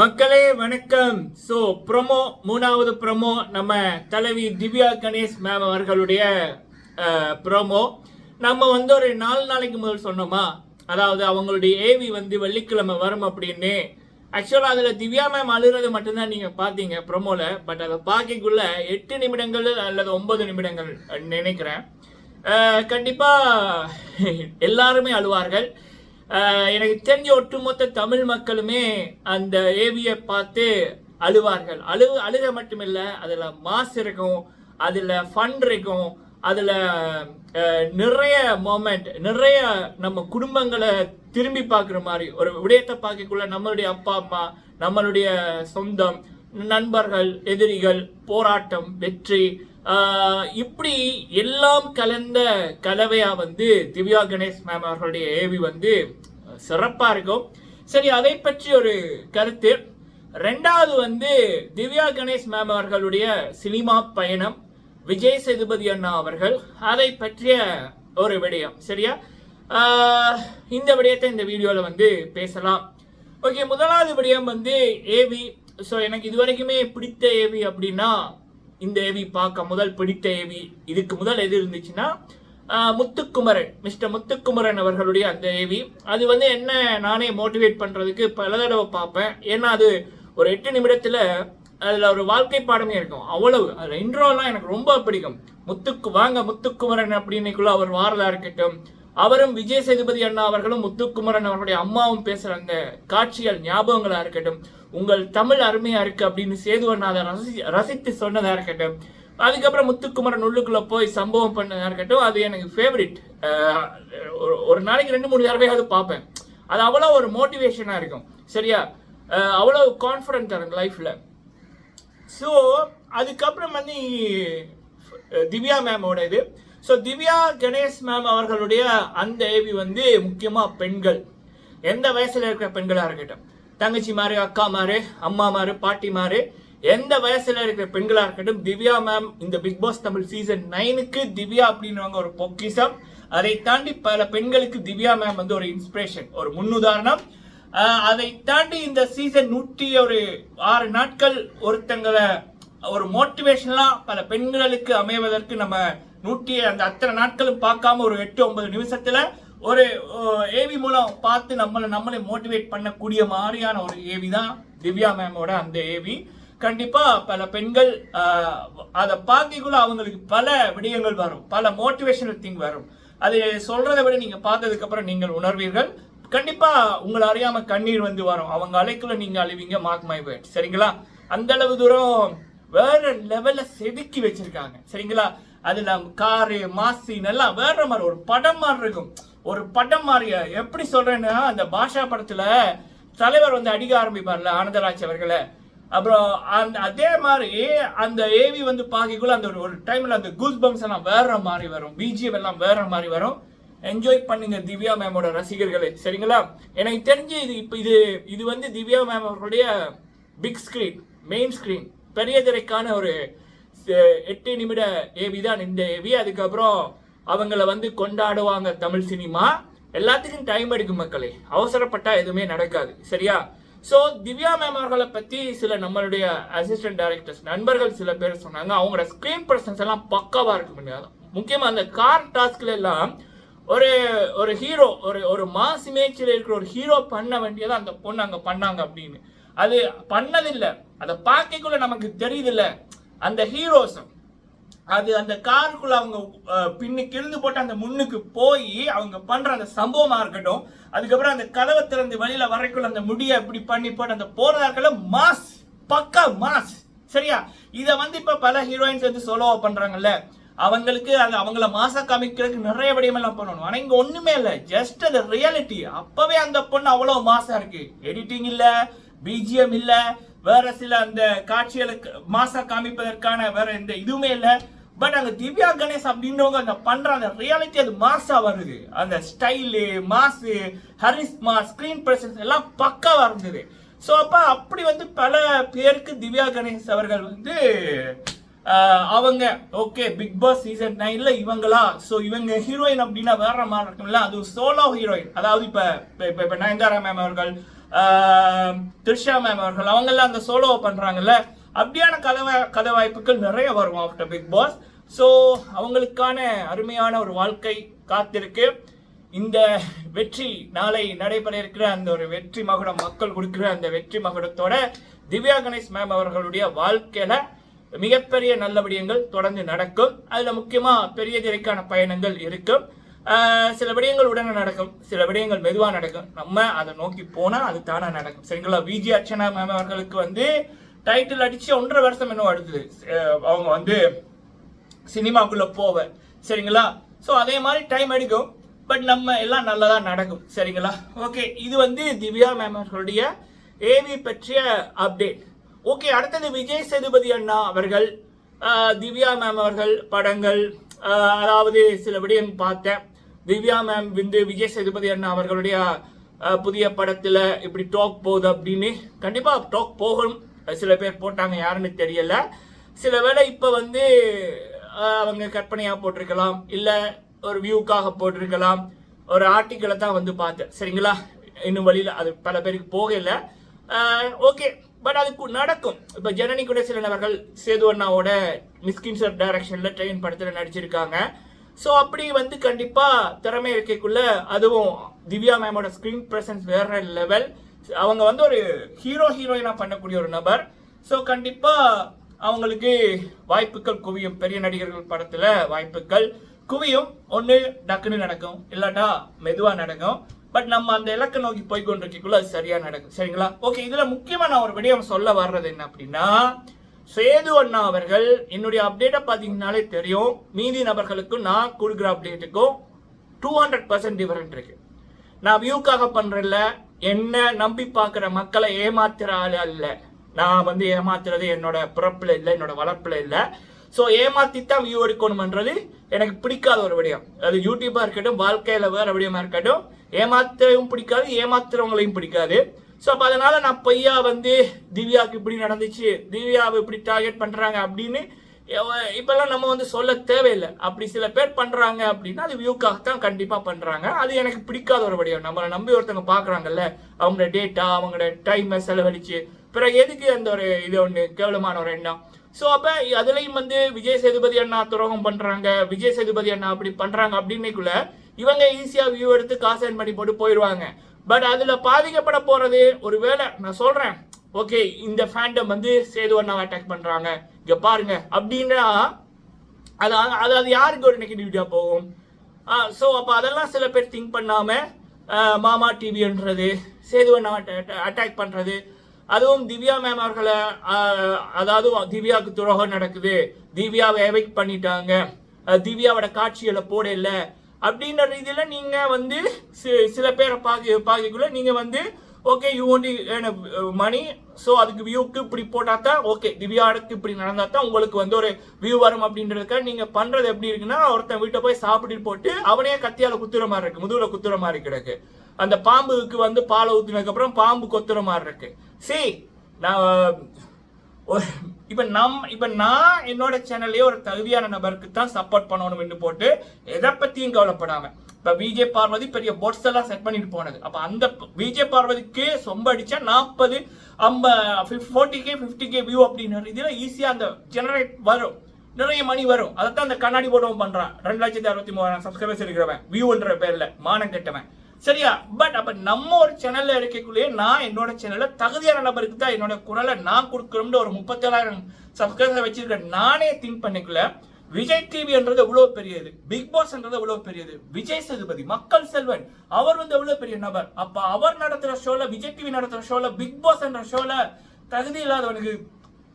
மக்களே வணக்கம். So promo மூணாவது ப்ரோமோ நம்ம தலைவி திவ்யா கணேஷ் மேம் அவர்களுடைய ப்ரோமோ நம்ம வந்து ஒரு நாலு நாளைக்கு முதல் சொன்னோமா? அதாவது அவங்களுடைய ஏவி வந்து வெள்ளிக்கிழமை வரும் அப்படின்னு. ஆக்சுவலாக அதில் திவ்யா மேம் அழுகிறது மட்டும்தான் நீங்கள் பார்த்தீங்க ப்ரோமோவில் பட் அதை பார்க்கக்குள்ள எட்டு நிமிடங்கள் அல்லது ஒன்பது நிமிடங்கள் நினைக்கிறேன். கண்டிப்பாக எல்லாருமே அழுவார்கள். எனக்கு தெரிஞ்ச ஒட்டுமொத்த தமிழ் மக்களுமே அந்த ஏவியை பார்த்து அழுவார்கள். அழு அழுக மட்டுமில்லை அதில் மாஸ் இருக்கும் அதில் ஃபன் இருக்கும் அதில் நிறைய மொமெண்ட் நிறைய நம்ம குடும்பங்களை திரும்பி பார்க்குற மாதிரி ஒரு விடயத்தை பார்க்கக்குள்ள நம்மளுடைய அப்பா அம்மா நம்மளுடைய சொந்தம் நண்பர்கள் எதிரிகள் போராட்டம் வெற்றி இப்படி எல்லாம் கலந்த கலவையா வந்து திவ்யா கணேஷ் மேம் அவர்களுடைய ஏவி வந்து சிறப்பா இருக்கும். சரி அதை பற்றி ஒரு கருத்து. ரெண்டாவது வந்து திவ்யா கணேஷ் மேம் அவர்களுடைய சினிமா பயணம் விஜய் சேதுபதி அண்ணா அவர்கள் அதை பற்றிய ஒரு விடயம். சரியா? இந்த விடயத்தை இந்த வீடியோவில் வந்து பேசலாம். ஓகே முதலாவது விடயம் வந்து ஏவி ஸோ எனக்கு இது வரைக்குமே பிடித்த ஏவி அப்படின்னா இந்த ஏவி பார்க்க முதல் பிடித்த ஏவி இதுக்கு முதல் எது இருந்துச்சுன்னா முத்துக்குமரன் மிஸ்டர் முத்துக்குமரன் அவர்களுடைய அந்த ஏவி அது வந்து என்ன நானே மோட்டிவேட் பண்ணுறதுக்கு பல தடவை பார்ப்பேன். ஏன்னா அது ஒரு எட்டு நிமிடத்தில் அதில் ஒரு வாழ்க்கை பாடமே இருக்கும். அவ்வளவு. அதில் இன்ட்ரோலாம் எனக்கு ரொம்ப பிடிக்கும். முத்துக்கு வாங்க முத்துக்குமரன் அப்படின்னுக்குள்ள அவர் வாரதா இருக்கட்டும். அவரும் விஜய் சேதுபதி அண்ணா அவர்களும் முத்துக்குமரன் அவர்களுடைய அம்மாவும் பேசுற அந்த காட்சிகள் ஞாபகங்களா இருக்கட்டும் உங்கள் தமிழ் அருமையா இருக்கு அப்படின்னு சேது அண்ணா அதை ரசி ரசித்து சொன்னதா இருக்கட்டும் அதுக்கப்புறம் முத்துக்குமரன் உள்ளுக்குள்ள போய் சம்பவம் பண்ணதா இருக்கட்டும் அது எனக்கு ஃபேவரிட் ஒரு நாளைக்கு ரெண்டு மூணு தடவையாவது பார்ப்பேன். அது அவ்வளோ ஒரு மோட்டிவேஷனா இருக்கும். சரியா? அவ்வளோ கான்ஃபிடென்ட் இருக்கும் லைஃப்ல ஸோ அதுக்கப்புறம் வந்து திவ்யா மேமோட இது. ஸோ திவ்யா கணேஷ் மேம் அவர்களுடைய அந்த ஏவி வந்து முக்கியமாக பெண்கள். எந்த வயசில் இருக்கிற பெண்களாக இருக்கட்டும். தங்கச்சி மாதிரி அக்கா மாதிரி அம்மா மாதிரி பாட்டி மாதிரி எந்த வயசில் இருக்கிற பெண்களாக இருக்கட்டும் திவ்யா மேம் இந்த பிக் பாஸ் தமிழ் சீசன் நைனுக்கு திவ்யா அப்படின்றவங்க ஒரு பொக்கிஷம். அதை தாண்டி பல பெண்களுக்கு திவ்யா மேம் வந்து ஒரு இன்ஸ்பிரேஷன் ஒரு முன்னுதாரணம். அதை தாண்டி இந்த சீசன் நூற்றி ஒரு ஆறு நாட்கள் ஒருத்தங்களை ஒரு மோட்டிவேஷனலா பல பெண்களுக்கு அமைவதற்கு நம்ம நூற்றி அந்த அத்தனை நாட்களும் பார்க்காம ஒரு எட்டு ஒன்பது நிமிஷத்துல ஒரு ஏவி மூலம் பார்த்து நம்மளை நம்மளை மோட்டிவேட் பண்ணக்கூடிய மாதிரியான ஒரு ஏவி தான் திவ்யா மேமோட அந்த ஏவி கண்டிப்பா பல பெண்கள் அதை பார்க்கக்குள்ள அவங்களுக்கு பல விடயங்கள் வரும். பல மோட்டிவேஷனல் திங் வரும். அது சொல்றதை விட நீங்க பார்த்ததுக்கு அப்புறம் நீங்கள் உணர்வீர்கள். கண்டிப்பா உங்களை அறியாம கண்ணீர் வந்து வரும். அவங்க அலைக்குள்ள நீங்க அழுவீங்க மார்க் மை வேர்ட் சரிங்களா? அந்த அளவு தூரம் வேற லெவல்ல செதுக்கி வச்சிருக்காங்க. சரிங்களா? அதில் காரு மாசின் எல்லாம் வேற மாதிரி ஒரு படம் மாதிரி இருக்கும். ஒரு படம் மாதிரி எப்படி சொல்றேன்னா அந்த பாஷா படத்தில் தலைவர் வந்து அடிக்க ஆரம்பிப்பார்ல ஆனந்தராஜ் அவர்களை. அப்புறம் அந்த அதே மாதிரி அந்த ஏவி வந்து பார்க்கக்குள்ள அந்த ஒரு- டைமில் அந்த கூஸ் பம்ஸ் எல்லாம் வேற மாதிரி வரும். பிஜிஎம் எல்லாம் வேற மாதிரி வரும். என்ஜாய் பண்ணுங்க திவ்யா மேமோட ரசிகர்களே. சரிங்களா? எனக்கு தெரிஞ்சு இது இப்போ இது இது வந்து திவ்யா மேம் அவர்களுடைய பிக் ஸ்க்ரீன் மெயின் ஸ்க்ரீன் பெரிய திரைக்கான ஒரு எட்டு நிமிட ஏவி தான் இந்த ஏவி அதுக்கப்புறம் அவங்கள வந்து கொண்டாடுவாங்க தமிழ் சினிமா. எல்லாத்துக்கும் டைம் எடுக்கும் மக்களே. அவசரப்பட்டா எதுவுமே நடக்காது. சரியா? ஸோ திவ்யா மேம் அவர்களை பற்றி சில நம்மளுடைய அசிஸ்டன்ட் டைரக்டர்ஸ் நண்பர்கள் சில பேர் சொன்னாங்க. அவங்களோட ஸ்க்ரீன் பர்சன்ஸ் எல்லாம் பக்காவாக இருக்கு முடியாது முக்கியமாக அந்த கார் டாஸ்க்ல எல்லாம் ஒரு ஒரு ஹீரோ ஒரு ஒரு மாஸ் இமேஜில் இருக்கிற ஒரு ஹீரோ பண்ண வேண்டியதை அந்த பொண்ணு அங்கே பண்ணாங்க அப்படின்னு. அது பண்ணதில்லை. அதை பார்க்கக்குள்ள நமக்கு தெரியுதில்ல. அந்த ஹீரோஸும் அது அந்த காருக்குள்ள அவங்க பின்னு பின்னுக்கு போட்டு அந்த முன்னுக்கு போய் அவங்க பண்ற அந்த சம்பவமா இருக்கட்டும் அதுக்கப்புறம் அந்த கதவை திறந்து வெளியில வரைக்குள்ள அந்த முடியை இப்படி பண்ணி போட்டு அந்த போறதாக்கல மாஸ் பக்கா மாஸ் சரியா? இதை வந்து இப்ப பல ஹீரோயின்ஸ் வந்து சோலோவா பண்றாங்கல்ல. அவங்களுக்கு அது அவங்கள மாசா காமிக்கிறதுக்கு நிறைய விடயமெல்லாம் பண்ணணும். ஆனா இங்க ஒண்ணுமே இல்ல ஜஸ்ட் அந்த ரியாலிட்டி அப்பவே அந்த பொண்ணு அவ்வளவு மாசா இருக்கு. எடிட்டிங் இல்ல பிஜிஎம் இல்ல வேற சில அந்த காட்சிகளுக்கு மாசா காமிப்பதற்கான வேற எந்த இதுவுமே இல்லை. பட் அங்க திவ்யா கணேஷ் அப்படின்றவங்க அந்த பண்ற அந்த ரியாலிட்டி அது மாசா வருது. அந்த ஸ்டைலு மாசு ஹரிஸ்மா ஸ்கிரீன் பிரசன்ஸ் எல்லாம் பக்காவா இருந்தது ஸோ அப்ப அப்படி வந்து பல பேருக்கு திவ்யா கணேஷ் அவர்கள் வந்து அவங்க ஓகே பிக் பாஸ் சீசன் நைன்ல இவங்களா? ஸோ இவங்க ஹீரோயின் அப்படின்னா வேற மாதிரி இருக்கும்ல. அது சோலோ ஹீரோயின் அதாவது இப்ப இப்ப- இப்ப நயன்தாரா மேம் அவர்கள் த்ரிஷா மேம் அவர்கள் அவங்கெல்லாம் அந்த சோலோ பண்றாங்கல்ல அப்படியான கதை கதை வாய்ப்புகள் நிறைய வரும் ஆஃப்டர் பிக் பாஸ் ஸோ அவங்களுக்கான அருமையான ஒரு வாழ்க்கை காத்திருக்கு. இந்த வெற்றி நாளை நடைபெற இருக்கிற அந்த ஒரு வெற்றி மகுடம் மக்கள் கொடுக்கிற அந்த வெற்றி மகுடத்தோட திவ்யா கணேஷ் மேம் அவர்களுடைய வாழ்க்கையில மிகப்பெரிய நல்ல விடயங்கள் தொடர்ந்து நடக்கும். அதுல முக்கியமா பெரிய திரைக்கான பயணங்கள் இருக்கும். சில விடயங்கள் உடனே நடக்கும். சில விடயங்கள் மெதுவாக நடக்கும். நம்ம அதை நோக்கி போனால் அது தானே நடக்கும். சரிங்களா? விஜி அர்ச்சனா மேம் அவர்களுக்கு வந்து டைட்டில் அடித்து ஒன்றரை வருஷம் இன்னும் அடுத்தது. அவங்க வந்து சினிமாக்குள்ளே போவேன் சரிங்களா? ஸோ அதே மாதிரி டைம் எடுக்கும். பட் நம்ம எல்லாம் நல்லதா நடக்கும். சரிங்களா? ஓகே இது வந்து திவ்யா மேம் அவர்களுடைய ஏவி பற்றிய அப்டேட் ஓகே அடுத்தது விஜய் சேதுபதி அண்ணா அவர்கள் திவ்யா மேம் அவர்கள் படங்கள் அதாவது சில விடயம் பார்த்தேன். திவ்யா மேம் வந்து விஜய் சேதுபதி அண்ணா அவர்களுடைய புதிய படத்தில் இப்படி டாக் போகுது அப்படின்னு கண்டிப்பாக டாக் போகணும் சில பேர் போட்டாங்க யாருன்னு தெரியல. சில வேளை இப்போ வந்து அவங்க கற்பனையாக போட்டிருக்கலாம். இல்லை ஒரு வியூக்காக போட்டிருக்கலாம். ஒரு ஆர்டிக்கிளை தான் வந்து பார்த்தேன். சரிங்களா? இன்னும் வழியில் அது பல பேருக்கு போகல. ஓகே பட் அதுக்கு நடக்கும். இப்போ ஜனனி கூட சில நபர்கள் சேது அண்ணாவோட மிஸ்கின் சார் ட்ரெயின் படத்தில் நடிச்சிருக்காங்க. ஸோ அப்படி வந்து கண்டிப்பாக திறமை இருக்கைக்குள்ள அதுவும் திவ்யா மேமோட ஸ்க்ரீன் ப்ரெசன்ஸ் வேற லெவல் அவங்க வந்து ஒரு ஹீரோ ஹீரோயினா பண்ணக்கூடிய ஒரு நபர். ஸோ கண்டிப்பாக அவங்களுக்கு வாய்ப்புகள் குவியும். பெரிய நடிகர்கள் படத்தில் வாய்ப்புகள் குவியும். ஒன்று டக்குன்னு நடக்கும். இல்லாட்டா மெதுவாக நடக்கும். பட் நம்ம அந்த இலக்கை நோக்கி போய் கொண்டிருக்கக்குள்ள அது சரியாக நடக்கும். சரிங்களா? ஓகே இதில் முக்கியமாக நான் ஒரு விடயம் சொல்ல வர்றது என்ன அப்படின்னா சேது அண்ணா அவர்கள் என்னுடைய அப்டேட்டை பார்த்தீங்கன்னாலே தெரியும். மீதி நபர்களுக்கும் நான் கொடுக்குற அப்டேட்டுக்கும் டூ ஹண்ட்ரட் பர்சன்ட் டிஃபரெண்ட் இருக்கு. நான் வியூக்காக பண்றேன்ல என்ன நம்பி பார்க்குற மக்களை ஏமாத்துற ஆள் அல்ல. நான் வந்து ஏமாத்துறது என்னோட பிறப்பில் இல்லை என்னோட வளர்ப்பில் இல்லை. ஸோ ஏமாத்தித்தான் வியூ எடுக்கணும்ன்றது எனக்கு பிடிக்காத ஒரு விடயம். அது யூடியூப்பாக இருக்கட்டும் வாழ்க்கையில் வேறு விடயமா இருக்கட்டும் ஏமாத்தவும் பிடிக்காது ஏமாத்துறவங்களையும் பிடிக்காது. ஸோ அப்போ அதனால நான் பொய்யா வந்து திவ்யாவுக்கு இப்படி நடந்துச்சு திவ்யாவை இப்படி டார்கெட் பண்ணுறாங்க அப்படின்னு இப்போல்லாம் இப்பெல்லாம் நம்ம வந்து சொல்ல தேவையில்லை. அப்படி சில பேர் பண்ணுறாங்க அப்படின்னா அது வியூக்காக தான் கண்டிப்பாக பண்ணுறாங்க அது எனக்கு பிடிக்காத ஒரு வடிவம். நம்மளை நம்பி ஒருத்தவங்க பார்க்குறாங்கல்ல அவங்களோட டேட்டா அவங்களோட டைமை செலவழிச்சு பிறகு எதுக்கு அந்த ஒரு இது ஒன்று கேவலமான ஒரு எண்ணம்? ஸோ அப்போ அதுலேயும் வந்து விஜய் சேதுபதி அண்ணா துரோகம் பண்ணுறாங்க விஜய் சேதுபதி அண்ணா அப்படி பண்ணுறாங்க அப்படின்னைக்குள்ள இவங்க ஈஸியாக வியூ எடுத்து காசு பண்ணி போட்டு போயிடுவாங்க பட் அதில் பாதிக்கப்பட போகிறது ஒரு வேளை நான் சொல்கிறேன் ஓகே இந்த ஃபேண்டம் வந்து சேது அண்ணாவை அட்டாக் பண்ணுறாங்க இங்கே பாருங்க அப்படின்னா அது அது அது யாருக்கு ஒரு நெகட்டிவிட்டியாக போகும்? ஸோ அப்போ அதெல்லாம் சில பேர் திங்க் பண்ணாமல் மாமா டிவின்றது சேது அண்ணாவை அட்டாக் பண்ணுறது அதுவும் திவ்யா மேம் அவர்களை அதாவது திவ்யாவுக்கு துரோகம் நடக்குது. திவ்யாவை எவைக் பண்ணிட்டாங்க. திவ்யாவோட காட்சிகளை போடல. அப்படின்ற ரீதியில் நீங்கள் வந்து சில பேரை பார்க்க பார்க்கக்குள்ள நீங்கள் வந்து okay you only money so அதுக்கு வியூக்கு இப்படி போட்டால் தான் ஓகே திவ்யாவுக்கு இப்படி நடந்தால் தான் உங்களுக்கு வந்து ஒரு வியூ வரும் அப்படின்றதுக்காக நீங்கள் பண்ணுறது எப்படி இருக்குன்னா ஒருத்தன் வீட்டை போய் சாப்பிட்டு போட்டு அவனே கத்தியால் குத்துற மாதிரி இருக்கு முதுகில் குத்துற மாதிரி கிடக்கு. அந்த பாம்புக்கு வந்து பாலை ஊற்றினதுக்கப்புறம் பாம்பு கொத்துற மாதிரி இருக்கு. சரி நான் ஒரு- இப்போ நம் இப்போ நான் என்னோட சேனல்லையே ஒரு தகுதியான நபருக்கு தான் சப்போர்ட் பண்ணணும்னு போட்டு எதை பற்றியும் கவலைப்படாமல் இப்போ விஜே பார்வதி பெரிய போட்ஸ் எல்லாம் செட் பண்ணிட்டு போனது. அப்போ அந்த விஜே பார்வதிக்கு சொம்ப அடிச்சா நாற்பது ஐம்பது forty K fifty K view அப்படின்னு இதில் ஈஸியாக அந்த ஜெனரேட் வரும். நிறைய மணி வரும். அதைத்தான் அந்த கண்ணாடி போட்டவன் பண்ணுறான் ரெண்டு லட்சத்தி அறுபத்தி மூவாயிரம் சப்ஸ்கிரைபர்ஸ் இருக்கிறவன். வியூன்ற பேரில் மானம் கெட்டவன். சரியா? பட் அப்ப நம்ம ஒரு சேனல்ல இருக்கக்குள்ளேயே நான் என்னோட சேனல்ல தகுதியான நபருக்கு தான் என்னோட குரலை நான் கொடுக்கணும்னு ஒரு முப்பத்தேழாயிரம் சப்ஸ்கிரைபர் வச்சிருக்க நானே திங்க் பண்ணிக்கல. விஜய் டிவின்றது எவ்வளவு பெரியது? பிக் பாஸ்ன்றது எவ்வளவு பெரியது? விஜய் சேதுபதி மக்கள் செல்வன் அவர் வந்து எவ்வளவு பெரிய நபர்? அப்ப அவர் நடத்துற ஷோல விஜய் டிவி நடத்துற ஷோல பிக் பாஸ் என்ற ஷோல தகுதி இல்லாதவனுக்கு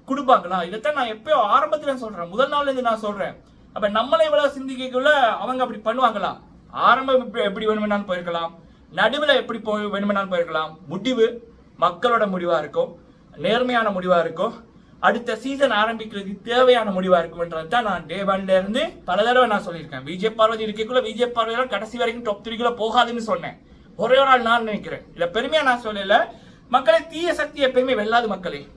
கொடுப்பாங்களா? இதைத்தான் நான் எப்பயோ ஆரம்பத்துல சொல்றேன். முதல் நாள்ல இருந்து நான் சொல்றேன். அப்ப நம்மளை இவ்வளவு சிந்திக்கக்குள்ள அவங்க அப்படி பண்ணுவாங்களா? ஆரம்பம் எப்படி- வேணுமென்னாலும் போயிருக்கலாம். நடுவில் எப்படி போய் வேணுமென்னாலும் போயிருக்கலாம். முடிவு மக்களோட முடிவாக இருக்கும் நேர்மையான முடிவாக இருக்கும் அடுத்த சீசன் ஆரம்பிக்கிறதுக்கு தேவையான முடிவாக இருக்கும்ன்றது தான் நான் டே ஒன்ல இருந்து பல தடவை நான் சொல்லியிருக்கேன். விஜய் பார்வதி இருக்கக்குள்ள விஜய் பார்வதியால் கடைசி வரைக்கும் டாப் த்ரீக்குள்ள போகாதுன்னு சொன்னேன். ஒரே ஒரு நாள் நான் நினைக்கிறேன். இல்லை பெருமையாக நான் சொல்லல. மக்களை தீய சக்தி எப்பயுமே வெல்லாது மக்களே.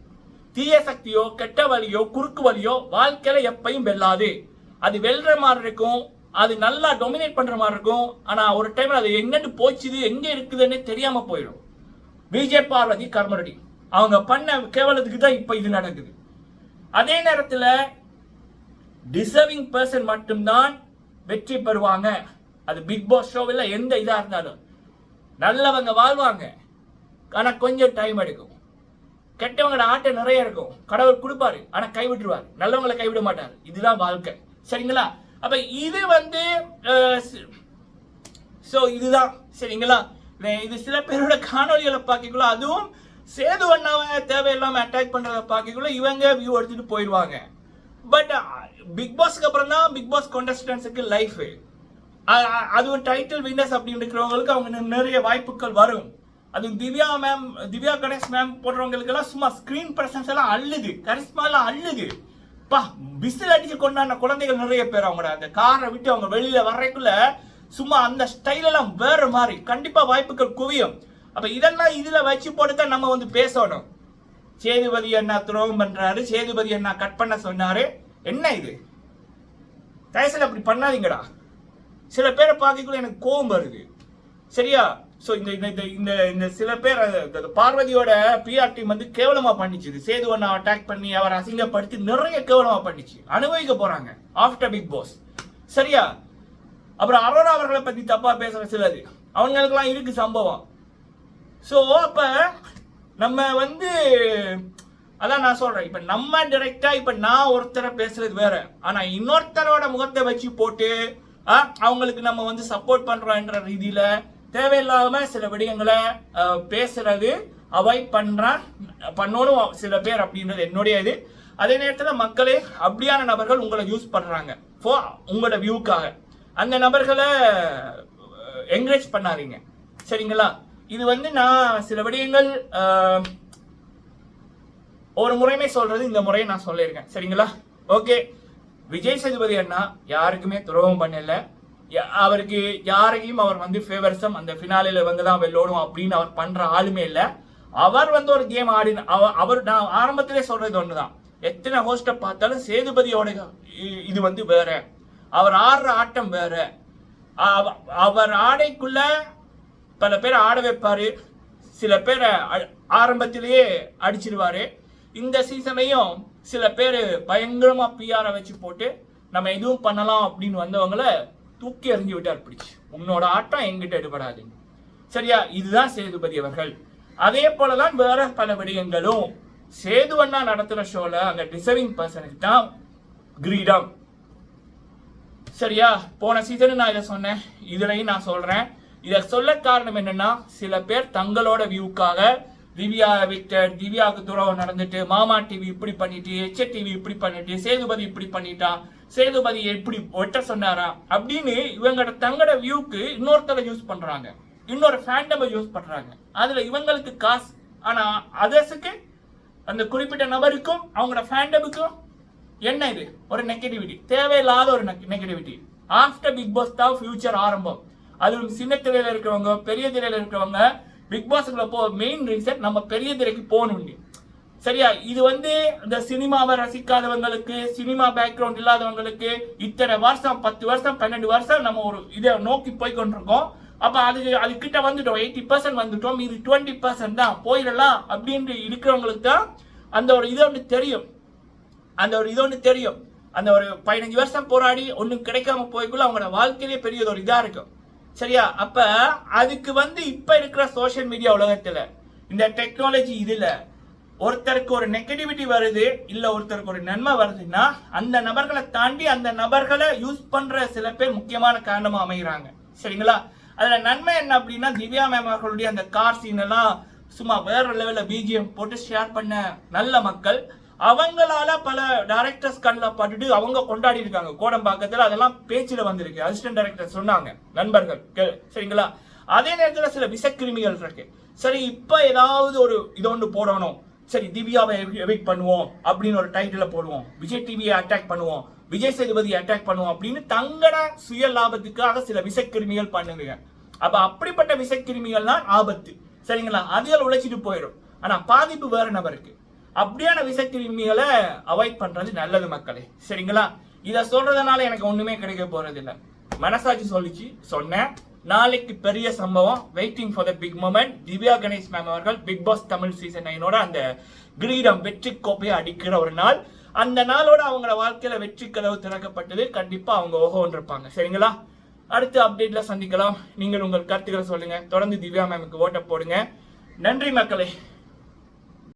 தீய சக்தியோ கெட்ட வழியோ குறுக்கு வழியோ வாழ்க்கையில எப்பயும் வெல்லாது. அது வெல்ற மாதிரி இருக்கும். அது நல்லா டொமினேட் பண்ற மாதிரி இருக்கும். ஆனா ஒரு டைம் அது எங்கிட்டு போச்சுது எங்க இருக்குதுன்னு தெரியாம போயிடும். விஜய் பார்வதி கர்மரடி. அவங்க பண்ண கேவலத்துக்கு தான் இப்ப இது நடக்குது. அதே நேரத்தில் டிசர்விங் பர்சன் மட்டும்தான் வெற்றி பெறுவாங்க. அது பிக் பாஸ் ஷோவில் எந்த இதாக இருந்தாலும். நல்லவங்க வாழ்வாங்க. ஆனால் கொஞ்சம் டைம் எடுக்கும். கெட்டவங்களோட ஆட்டம் நிறைய இருக்கும். கடவுள் கொடுப்பாரு. ஆனால் கைவிட்டுருவார். நல்லவங்களை கைவிட மாட்டார். இதுதான் வாழ்க்கை. சரிங்களா? அப்ப இது வந்து ஸோ இதுதான். சரிங்களா? இது சில பேரோட காணொலிகளை பார்க்கக்குள்ள அதுவும் சேது அண்ணாவை தேவையில்லாம அட்டாக் பண்ணுறத பார்க்கக்குள்ள இவங்க வியூ எடுத்துட்டு போயிடுவாங்க பட் பிக் பாஸ்க்கு அப்புறம் தான் பிக் பாஸ் கான்டெஸ்டன்ஸுக்கு லைஃப் அதுவும் டைட்டில் வின்னர்ஸ் அப்படின்னு இருக்கிறவங்களுக்கு அவங்க நிறைய வாய்ப்புகள் வரும். அதுவும் திவ்யா மேம் திவ்யா கணேஷ் மேம் போடுறவங்களுக்கு எல்லாம் சும்மா ஸ்கிரீன் பிரசன்ஸ் எல்லாம் அள்ளுது. கரிஸ்மா எல்லாம் அள்ளுது. பா விசில் அடிச்சு கொண்டாடின குழந்தைகள் நிறைய பேர் அவங்களோட அந்த காரை விட்டு அவங்க வெளியில வர்றதுக்குள்ள சும்மா அந்த ஸ்டைல் எல்லாம் வேற மாதிரி. கண்டிப்பா வாய்ப்புகள் குவியும். அப்ப இதெல்லாம் இதுல வச்சு போட்டு தான் நம்ம வந்து பேசணும். சேதுபதி அண்ணா துரோகம் பண்றாரு சேதுபதி அண்ணா கட் பண்ண சொன்னாரு. என்ன இது? தயவுசெய்து அப்படி பண்ணாதீங்கடா. சில பேரை பார்க்கக்குள்ள எனக்கு கோபம் வருது. சரியா? ஸோ இந்த இந்த இந்த இந்த இந்த சில பேர் பார்வதியோட பிஆர் டீம் வந்து கேவலமாக பண்ணிச்சு. இது சேது அட்டாக் பண்ணி அவர் அசிங்கப்படுத்தி நிறைய கேவலமாக பண்ணிச்சு. அனுபவிக்க போகிறாங்க ஆஃப்டர் பிக் பாஸ் சரியா? அப்புறம் அரோரா அவர்களை பற்றி தப்பாக பேசுகிற சிலது அவங்களுக்கெல்லாம் இருக்கு சம்பவம். ஸோ அப்போ நம்ம வந்து அதான் நான் சொல்கிறேன் இப்போ நம்ம டைரக்டா இப்போ நான் ஒருத்தரை பேசுறது வேற. ஆனால் இன்னொருத்தரோட முகத்தை வச்சு போட்டு அவங்களுக்கு நம்ம வந்து சப்போர்ட் பண்ணுறோன்ற ரீதியில் தேவையில்லாம சில விடயங்களை பேசுறது அவாய்ட் பண்றான் பண்ணணும் சில பேர் அப்படின்றது என்னுடைய இது. அதே நேரத்தில் மக்களே அப்படியான நபர்கள் உங்களை யூஸ் பண்றாங்க. For உங்களோட வியூக்காக அந்த நபர்களை என்கரேஜ் பண்ணாதீங்க. சரிங்களா? இது வந்து நான் சில விடயங்கள் ஒரு முறையுமே சொல்றது இந்த முறையை நான் சொல்லியிருக்கேன். சரிங்களா? ஓகே விஜய் சேதுபதி அண்ணா யாருக்குமே துரோகம் பண்ணல. அவருக்கு யாரையும் அவர் வந்து ஃபேவரிசம் அந்த ஃபினாலில இவங்க தான் வெள்ளோடும் அப்படின்னு அவர் பண்ற ஆளுமே இல்லை. அவர் வந்து ஒரு கேம் ஆடி அவர் நான் ஆரம்பத்திலே சொல்றது ஒண்ணுதான். எத்தனை ஹோஸ்ட பார்த்தாலும் சேதுபதியோட இ- இது வந்து வேற. அவர் ஆடுற ஆட்டம் வேற. அவ- அவர் ஆடைக்குள்ள பல பேர் ஆட வைப்பாரு. சில பேரை அ- ஆரம்பத்திலேயே அடிச்சிருவாரு. இந்த சீசனையும் சில பேர் பயங்கரமா பிஆரை வச்சு போட்டு நம்ம எதுவும் பண்ணலாம் அப்படின்னு வந்தவங்களை தூக்கி எறிஞ்சு விட்டார் பிடிச்சு. உன்னோட ஆட்டம் எங்கிட்ட எடுபடாது. சரியா? இதுதான் சேதுபதி அவர்கள். அதே போலதான் வேற பல விடயங்களும். சேது அண்ணா நடத்துற ஷோல அங்க டிசர்விங் பர்சனுக்கு தான் கிரீடம். சரியா? போன சீசன் நான் இதை சொன்னேன். இதுலையும் நான் சொல்றேன். இதை சொல்ல காரணம் என்னன்னா சில பேர் தங்களோட வியூக்காக திவ்யா விக்டர் திவ்யாவுக்கு துறவு நடந்துட்டு மாமா டிவி இப்படி பண்ணிட்டு எச் டிவி இப்படி பண்ணிட்டு சேதுபதி இப்படி பண்ணிட்டான். சேதுபதி எப்படி வெட்ட சொன்னாரா? அப்படின்னு இவங்களோட தங்களோட வியூக்கு இன்னொருத்தரை யூஸ் பண்றாங்க. இன்னொரு ஃபேண்டமை யூஸ் பண்றாங்க. அதுல இவங்களுக்கு காசு. ஆனா அதர்ஸுக்கு அந்த குறிப்பிட்ட நபருக்கும் அவங்களோட ஃபேண்டமுக்கும் என்ன இது? ஒரு நெகட்டிவிட்டி தேவையில்லாத ஒரு நெகட்டிவிட்டி ஆஃப்டர் பிக் பாஸ் தான் ஃபியூச்சர் ஆரம்பம். அதுவும் சின்ன திரையில இருக்கிறவங்க பெரிய திரையில இருக்கிறவங்க பிக் பாஸ்ல போ மெயின் ரீசன் நம்ம பெரிய திரைக்கு போகணும் சரியா? இது வந்து இந்த சினிமாவை ரசிக்காதவங்களுக்கு சினிமா பேக்ரவுண்ட் இல்லாதவங்களுக்கு இத்தனை வருஷம் பத்து வருஷம் பன்னெண்டு வருஷம் நம்ம ஒரு இதை நோக்கி போய் கொண்டிருக்கோம். அப்ப அது அது கிட்ட வந்துட்டோம். எயிட்டி பர்சன்ட் வந்துட்டோம். இது டுவெண்ட்டி பர்சன்ட் தான். போயிடலாம் அப்படின்ட்டு இருக்கிறவங்களுக்கு தான் அந்த ஒரு இது ஒன்று தெரியும். அந்த ஒரு இது ஒன்று தெரியும். அந்த ஒரு பதினஞ்சு வருஷம் போராடி ஒன்றும் கிடைக்காம போய்க்குள்ள அவங்களோட வாழ்க்கையிலே பெரிய ஒரு இதாக இருக்கும். சரியா? அப்போ அதுக்கு வந்து இப்போ இருக்கிற சோஷியல் மீடியா உலகத்தில் இந்த டெக்னாலஜி இதில் ஒருத்தருக்கு ஒரு நெகட்டிவிட்டி வருது இல்ல ஒருத்தருக்கு ஒரு நன்மை வருதுன்னா அந்த நபர்களை தாண்டி அந்த நபர்களை யூஸ் பண்ற சில பேர் முக்கியமான காரணமா அமைகிறாங்க. சரிங்களா? அதுல நன்மை என்ன அப்படின்னா திவ்யா மேம் அவர்களுடைய அந்த கார் சீன் எல்லாம் சும்மா வேற லெவல்ல பிஜிஎம் போட்டு ஷேர் பண்ண நல்ல மக்கள். அவங்களால பல டைரக்டர்ஸ் கண்ணில் பட்டுட்டு அவங்க கொண்டாடி இருக்காங்க. கோடம்பாக்கத்தில் அதெல்லாம் பேச்சில் வந்திருக்கு. அசிஸ்டன்ட் டைரக்டர் சொன்னாங்க நண்பர்கள். கே- சரிங்களா? அதே நேரத்தில் சில விஷக்கிருமிகள் இருக்கு. சரி இப்போ ஏதாவது ஒரு இது ஒன்று போடணும். சரி திவ்யாவை எவிக் பண்ணுவோம் அப்படின்னு ஒரு டைட்டில் போடுவோம். விஜய் டிவியை அட்டாக் பண்ணுவோம். விஜய் சேதுபதி அட்டாக் பண்ணுவோம் அப்படின்னு தங்கட சுய லாபத்துக்காக சில விஷக்கிருமிகள் பண்ணுங்க. அப்ப அப்படிப்பட்ட விஷக்கிருமிகள் தான் ஆபத்து. சரிங்களா? அதுகள் உழைச்சிட்டு போயிடும். ஆனா பாதிப்பு வேற நபருக்கு. அப்படியான விஷக்கிருமிகளை அவாய்ட் பண்றது நல்லது மக்களே. சரிங்களா? இதை சொல்றதுனால எனக்கு ஒண்ணுமே கிடைக்க போறது இல்லை மனசாட்சி சொல்லிச்சு. சொன்னேன். நாளைக்கு பெரிய சம்பவம். Waiting for the big moment Divya Ganesh ma'am அவர்கள் பிக் பாஸ் தமிழ் சீசன் நைனோட அந்த கிரீடம் வெற்றி கோப்பையை அடிக்கிற ஒரு நாள். அந்த நாளோட அவங்களோட வாழ்க்கையில வெற்றி கதவு திறக்கப்பட்டது. கண்டிப்பா அவங்க ஓகோன்னு இருப்பாங்க. சரிங்களா? அடுத்த அப்டேட்ல சந்திக்கலாம். நீங்கள் உங்கள் கருத்துக்களை சொல்லுங்க. தொடர்ந்து திவ்யா மேமுக்கு ஓட்ட போடுங்க. நன்றி மக்களே.